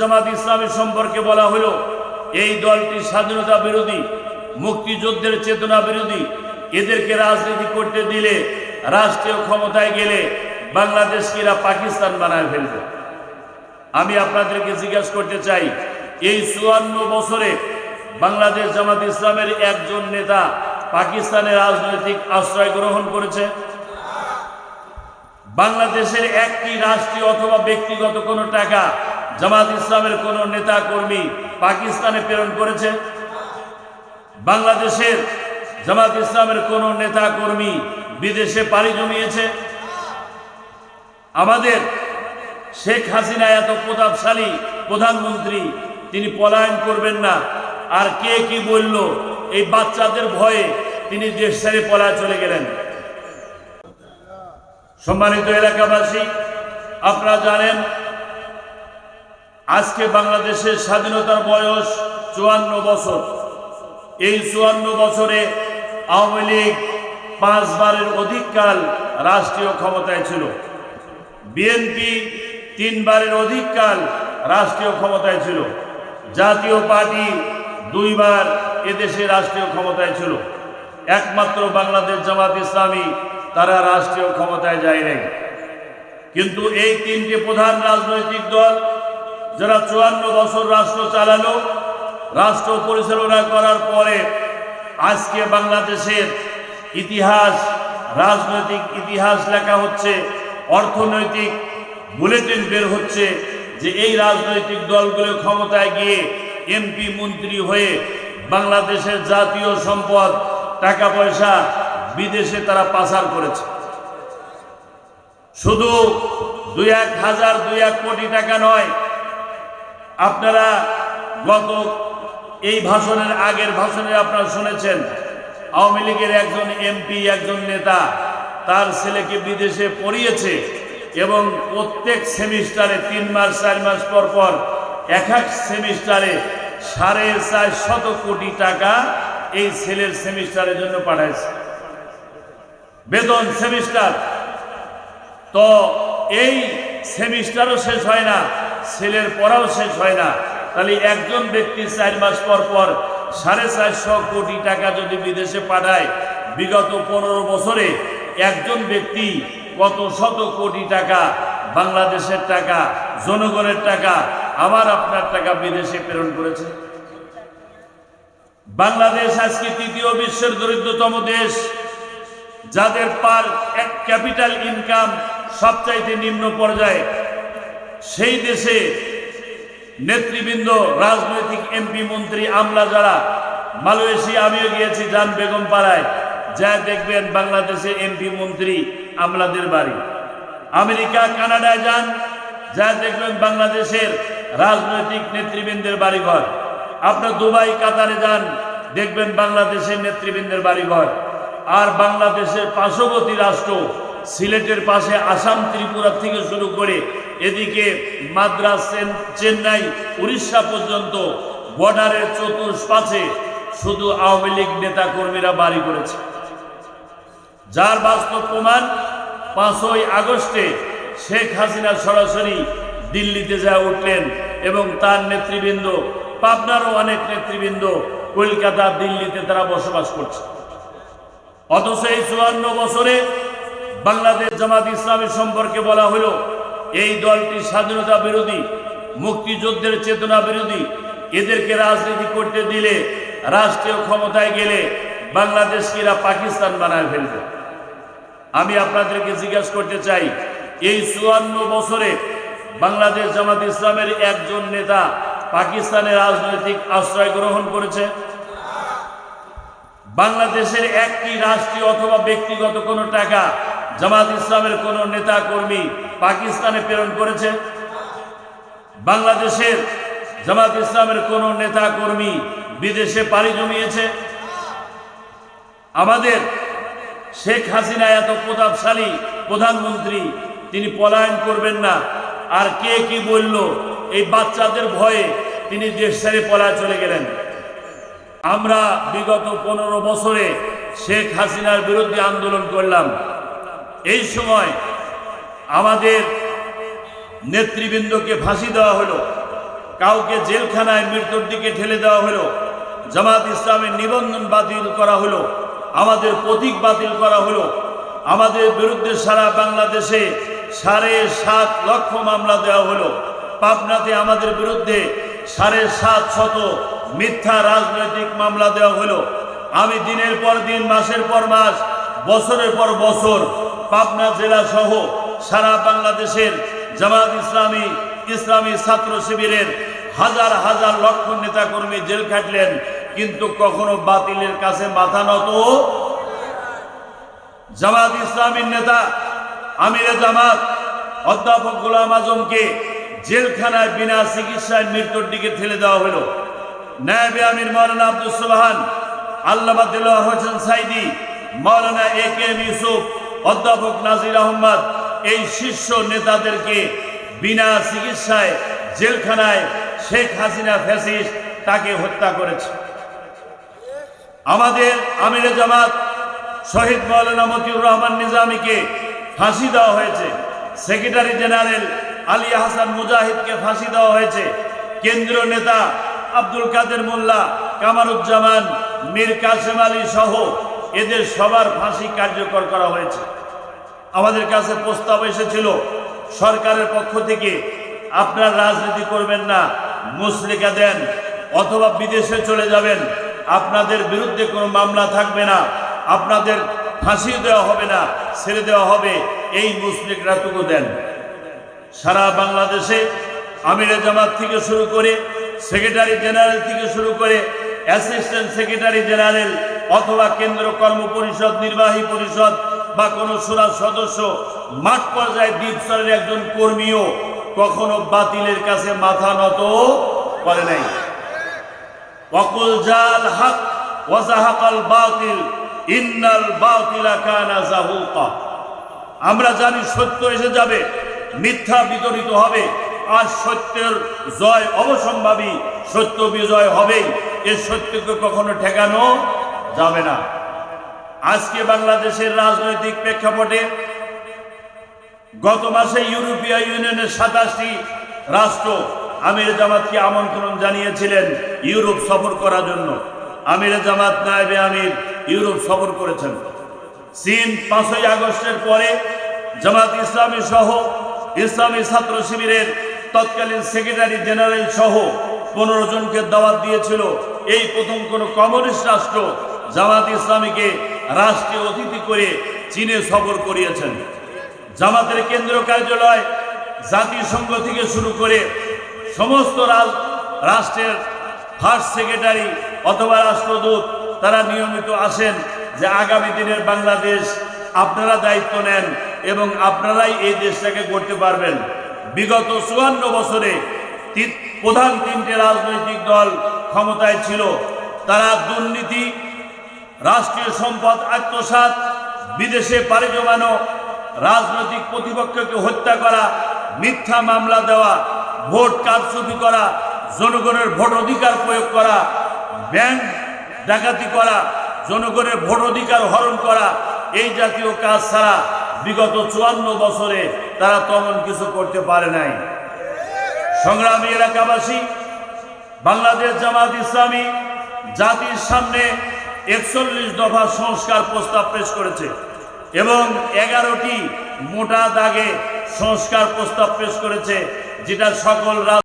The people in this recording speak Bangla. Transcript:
জামাত ইসলামী সম্পর্কে বলা হলো, এই দলটি স্বাধীনতা বিরোধী, মুক্তিযুদ্ধের চেতনা বিরোধী, এদেরকে রাজনীতি করতে দিলে, রাষ্ট্রীয় ক্ষমতায় গেলে বাংলাদেশকে এরা পাকিস্তান বানায় ফেলবে। আমি আপনাদেরকে জিজ্ঞাসা করতে চাই, এই চুয়ান্ন বছরে বাংলাদেশ জামাত ইসলামের একজন নেতা পাকিস্তানের রাজনৈতিক আশ্রয় গ্রহণ করেছে? বাংলাদেশের একটি রাষ্ট্রীয় অথবা ব্যক্তিগত কোনো টাকা জামাত ইসলামের কোন নেতা কর্মী পাকিস্তানে প্রেরণ করেছে? বাংলাদেশের জামাত ইসলামের কোন নেতা কর্মী বিদেশে পাড়ি জমিয়েছে? আমাদের শেখ হাসিনা এত প্রতাপশালী প্রধানমন্ত্রী, তিনি পলায়ন করবেন না। আর কে কি বলল, এই বাচ্চাদের ভয়ে তিনি দেশ ছেড়ে পলায় চলে গেলেন। সম্মানিত এলাকাবাসী, আপনারা জানেন আজকে বাংলাদেশের স্বাধীনতার বয়স চুয়ান্ন বছর। এই চুয়ান্ন বছরে আওয়ামী লীগ পাঁচবারের অধিককাল রাষ্ট্রীয় ক্ষমতায় ছিল। বিএনপি তিনবারের অধিককাল রাষ্ট্রীয় ক্ষমতায় ছিল। জাতীয় পার্টি দুইবার এদেশে রাষ্ট্রীয় ক্ষমতায় ছিল। একমাত্র বাংলাদেশ জামাত ইসলামী তারা রাষ্ট্রীয় ক্ষমতায় যায় নাই। কিন্তু এই তিনটি প্রধান রাজনৈতিক দল যারা চুয়ান্ন বছর রাষ্ট্র চালালো, রাষ্ট্র পরিচালনা করার পরে আজকে বাংলাদেশের ইতিহাস, রাজনৈতিক ইতিহাস লেখা হচ্ছে, অর্থনৈতিক বুলেটিন বের হচ্ছে যে এই রাজনৈতিক দলগুলো ক্ষমতায় গিয়ে এমপি মন্ত্রী হয়ে বাংলাদেশের জাতীয় সম্পদ টাকা পয়সা বিদেশে তারা পাচার করেছে। শুধু দুই এক হাজার দুই এক কোটি টাকা নয় আপনারা গত এই ভাষণের আগের ভাষণে আপনারা শুনেছেন, আওয়ামী লীগের একজন এমপি একজন নেতা, তার ছেলেকে বিদেশে পড়িয়েছে এবং প্রত্যেক সেমিস্টারে তিন মাস, চার মাস পর পর এক এক সেমিস্টারে সাড়ে চার শত কোটি টাকা এই ছেলের সেমিস্টারের জন্য পাঠাইছে। বেতন সেমিস্টার। তো এই সেমিস্টারও শেষ হয় না। ছেলের পড়াও শেষ হয় না। তাহলে একজন ব্যক্তি চার মাস পর পর সাড়ে চারশো কোটি টাকা যদি বিদেশে পাঠায়, বিগত পনেরো বছরে একজন ব্যক্তি কত শত কোটি টাকা, বাংলাদেশের টাকা, জনগণের টাকা, আবার আপনার টাকা বিদেশে প্রেরণ করেছে? বাংলাদেশ আজকে তৃতীয় বিশ্বের দরিদ্রতম দেশ। যাদের পার এক ক্যাপিটাল ইনকাম সবচাইতে নিম্ন পর্যায়ে সেই দেশে নেতৃবৃন্দ, রাজনৈতিক এমপি মন্ত্রী, আমলা যারা, মালয়েশিয়া আমিও গিয়েছি যান বেগম পাড়ায়। যা দেখবেন বাংলাদেশে এমপি মন্ত্রী, আমলাদের বাড়ি। আমেরিকা, কানাডায় যান, যা দেখবেন বাংলাদেশের রাজনৈতিক নেতৃবৃন্দের বাড়িঘর। আপনার দুবাই, কাতারে যান, দেখবেন বাংলাদেশের নেতৃবৃন্দের বাড়িঘর। আর বাংলাদেশের পার্শ্ববর্তী রাষ্ট্র, সিলেটের পাশে আসাম, ত্রিপুরা থেকে শুরু করে এদিকে মাদ্রাস চেন্নাই উড়িষ্যা পর্যন্ত বর্ডারের চতুর্পাশে শুধু আওয়ামী লীগ নেতা কর্মীরা বাড়ি করেছে। যার বাস্তব প্রমাণ পাঁচই আগস্টে শেখ হাসিনা সরাসরি দিল্লিতে যা উঠলেন এবং তার নেতৃবৃন্দ, পাবনারও অনেক নেতৃবৃন্দ কলকাতা, দিল্লিতে তারা বসবাস করছে। অথচ এই চুয়ান্ন বছরে বাংলাদেশ জামাত ইসলামী সম্পর্কে বলা হলো এই দলটি স্বাধীনতা বিরোধী, মুক্তিযুদ্ধের চেতনা বিরোধী, এদেরকে রাজনীতি করতে দিলে, রাষ্ট্রীয় ক্ষমতায় গেলে বাংলাদেশকে এরা পাকিস্তান বানায় ফেলবে। আমি আপনাদেরকে জিজ্ঞাসা করতে চাই, এই চুয়ান্ন বছরে বাংলাদেশ জামাত ইসলামের একজন নেতা পাকিস্তানের রাজনৈতিক আশ্রয় গ্রহণ করেছে? বাংলাদেশের একটি রাষ্ট্রীয় অথবা ব্যক্তিগত কোনো টাকা জামাত ইসলামের কোনো নেতা কর্মী পাকিস্তানে প্রেরণ করেছে? বাংলাদেশের জামাত ইসলামের কোনো নেতা কর্মী বিদেশে পাড়ি জমিয়েছে? আমাদের শেখ হাসিনা এত প্রতাপশালী প্রধানমন্ত্রী, তিনি পলায়ন করবেন না। আর কে কি বলল, এই বাচ্চাদের ভয়ে তিনি দেশ ছেড়ে পলায় চলে গেলেন। আমরা বিগত পনেরো বছরে শেখ হাসিনার বিরুদ্ধে আন্দোলন করলাম। এই সময় আমাদের নেতৃবৃন্দকে ফাঁসি দেওয়া হলো। কাউকে জেলখানায় মৃত্যুর দিকে ঠেলে দেওয়া হলো। জামাত ইসলামের নিবন্ধন বাতিল করা হলো। আমাদের প্রতীক বাতিল করা হলো। আমাদের বিরুদ্ধে সারা বাংলাদেশে সাড়ে সাত লক্ষ মামলা দেওয়া হলো। পাবনাতে আমাদের বিরুদ্ধে সাড়ে সাত শত মিথ্যা রাজনৈতিক মামলা দেওয়া হলো। আমি দিনের পর দিন, মাসের পর মাস, বছরের পর বছর পাবনা জেলা সহ সারা বাংলাদেশের জামাত ইসলামী ইসলামী ছাত্র শিবিরের হাজার হাজার লক্ষ নেতাকর্মী জেল খাটলেন, কিন্তু কখনো বাতিলের কাছে মাথা নত। জামাত ইসলামীর নেতা আমিরে জামাত, অধ্যাপক গোলাম আজমকে জেলখানায় বিনা চিকিৎসায় মৃত্যুর দিকে ঠেলে দেওয়া হলো। নায়বে আমির মৌলানা আব্দুল আল্লামা দিলওয়ার হোসেন সাইদি, মৌলানা এ কে এম ইউসুফ অধ্যাপক নাজির আহমদ, এই শীর্ষ নেতাদেরকে বিনা চিকিৎসায় জেলখানায় শেখ হাসিনা ফ্যাসিস তাকে হত্যা করেছে। আমাদের আমিরে জামাত শহীদ মৌলানা মতিউর রহমান নিজামীকে ফাঁসি দেওয়া হয়েছে। সেক্রেটারি জেনারেল আলী হাসান মুজাহিদকে ফাঁসি দেওয়া হয়েছে। কেন্দ্রীয় নেতা আব্দুল কাদের মোল্লা, কামারুজ্জামান, মীর কাসেম আলী সহ এদের সবার ফাঁসি কার্যকর করা হয়েছে। আমাদের কাছে প্রস্তাব এসেছিল, সরকারের পক্ষ থেকে আপনার রাজনীতি করবেন না, মুসলিকা দেন অথবা বিদেশে চলে যাবেন, আপনাদের বিরুদ্ধে কোনো মামলা থাকবে না, আপনাদের ফাঁসি দেওয়া হবে না, ছেড়ে দেওয়া হবে, এই মুসলিকরাটুকু দেন। সারা বাংলাদেশে আমিরে জামাত থেকে শুরু করে সেক্রেটারি জেনারেল থেকে শুরু করে অ্যাসিস্ট্যান্ট সেক্রেটারি জেনারেল অথবা কেন্দ্র কর্ম পরিষদ, নির্বাহী পরিষদ বা কোনো সুরাজ সদস্য, মাঠ পর্যায়ে দ্বীপস্তরের একজন কর্মীও কখনো বাতিলের কাছে মাথা নত করে নাই। ওয়াকুল জাল হক, ওয়াজাহাকাল বাতিল, ইন্নাল বাতিলা কানা জাহুকা। আমরা জানি সত্য এসে যাবে, মিথ্যা বিতরিত হবে, আর সত্যের জয় অবসম্ভাবী সত্য বিজয় হবেই। এ সত্যকে কখনো ঠেকানো যাবে না। আজকে বাংলাদেশের রাজনৈতিক প্রেক্ষাপটে গত মাসে ইউরোপীয় ইউনিয়নের সাতাশটি রাষ্ট্র আমির জামাতকে আমন্ত্রণ জানিয়েছিলেন ইউরোপ সফর করার জন্য। আমির জামাত নায়েবে আমির ইউরোপ সফর করেছেন। চীন পাঁচই আগস্টের পরে জামাত ইসলামী সহ ইসলামী ছাত্র শিবিরের তৎকালীন সেক্রেটারি জেনারেল সহ পনেরো জনকে দাওয়াত দিয়েছিল। এই প্রথম কোন কমিউনিস্ট রাষ্ট্র জামাত ইসলামীকে রাষ্ট্রীয় অতিথি করে চীনে সফর করিয়েছেন। জামাতের কেন্দ্রীয় কার্যালয় জাতিসংঘ থেকে শুরু করে সমস্ত রাষ্ট্রের ফার্স্ট সেক্রেটারি অথবা রাষ্ট্রদূত তারা নিয়মিত আসেন যে আগামী দিনের বাংলাদেশ আপনারা দায়িত্ব নেন এবং আপনারাই এই দেশটাকে করতে পারবেন। বিগত চুয়ান্ন বছরে প্রধান তিনটে রাজনৈতিক দল ক্ষমতায় ছিল। তারা দুর্নীতি রাষ্ট্রীয় সম্পদ, আত্মসাৎ, বিদেশে পাড়ি জমানো রাজনৈতিক প্রতিপক্ষকে হত্যা করা, মিথ্যা মামলা দেওয়া, ভোট কারচুপি করা, জনগণের ভোট অধিকার প্রয়োগ করা, ব্যাংক ডাকাতি করা, জনগণের ভোট অধিকার হরণ করা, এই জাতীয় কাজ ছাড়া বিগত চুয়ান্ন বছরে তারা তেমন কিছু করতে পারে নাই। সংগ্রামী এলাকাবাসী, বাংলাদেশ জামাত ইসলামী, জাতির সামনে একচল্লিশ দফা সংস্কার প্রস্তাব পেশ করেছে এবং এগারোটি মোটা দাগে সংস্কার প্রস্তাব পেশ করেছে যেটা সকল